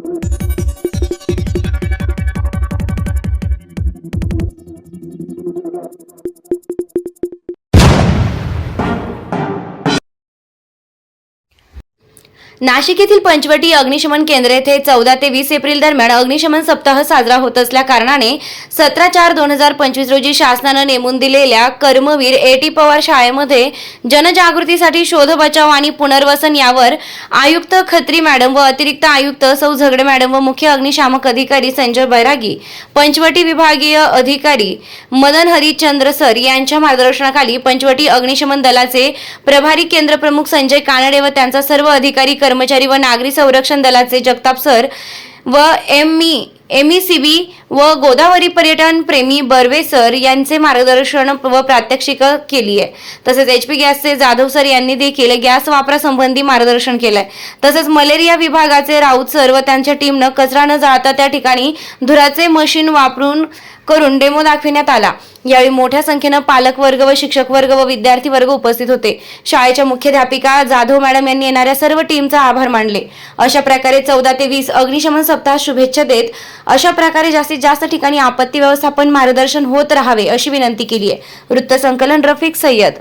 thank you Nashik येथील पंचवटी अग्निशमन केंद्र येथे चौदा ते वीस एप्रिल दरम्यान अग्निशमन सप्ताह साजरा होत असल्या कारणाने सतरा चार दोन हजार पंचवीस रोजी शासनानं नेमून दिलेल्या कर्मवीर ए टी पवार शाळेमध्ये जनजागृतीसाठी शोध बचाव आणि पुनर्वसन यावर आयुक्त खत्री मॅडम व अतिरिक्त आयुक्त सौ झगडे मॅडम व मुख्य अग्निशामक अधिकारी संजय बैरागी पंचवटी विभागीय अधिकारी मदन हरिचंद्र सर यांच्या मार्गदर्शनाखाली पंचवटी अग्निशमन दलाचे प्रभारी केंद्र प्रमुख संजय कानडे व त्यांचा सर्व अधिकारी कर्मचारी व नागरी संरक्षण दलाचे जगताप सर व M E M E C B व गोदावरी पर्यटन प्रेमी बर्वे सर यांचे मार्गदर्शन व प्रात्यक्षिक केली आहे. तसेच एच पी गॅसचे जाधव सर यांनी देखील गॅस वापरासंबंधी मार्गदर्शन केलंय. तसेच मलेरिया विभागाचे राऊत सर व त्यांच्या टीमनं कचरा न जाळता त्या ठिकाणी धुराचे मशीन वापरून करून डेमो दाखविण्यात आला. यावेळी मोठ्या संख्येनं पालक वर्ग व शिक्षक वर्ग व विद्यार्थी वर्ग उपस्थित होते. शाळेच्या मुख्याध्यापिका जाधव मॅडम यांनी येणाऱ्या सर्व टीमचा आभार मानले. अशा प्रकारे चौदा ते वीस अग्निशमन सप्ताह शुभेच्छा देत अशा प्रकारे जास्तीत जास्त ठिकाणी आपत्ती व्यवस्थापन मार्गदर्शन होत राहावे अशी विनंती केली आहे वृत्त संकलन रफिक सय्यद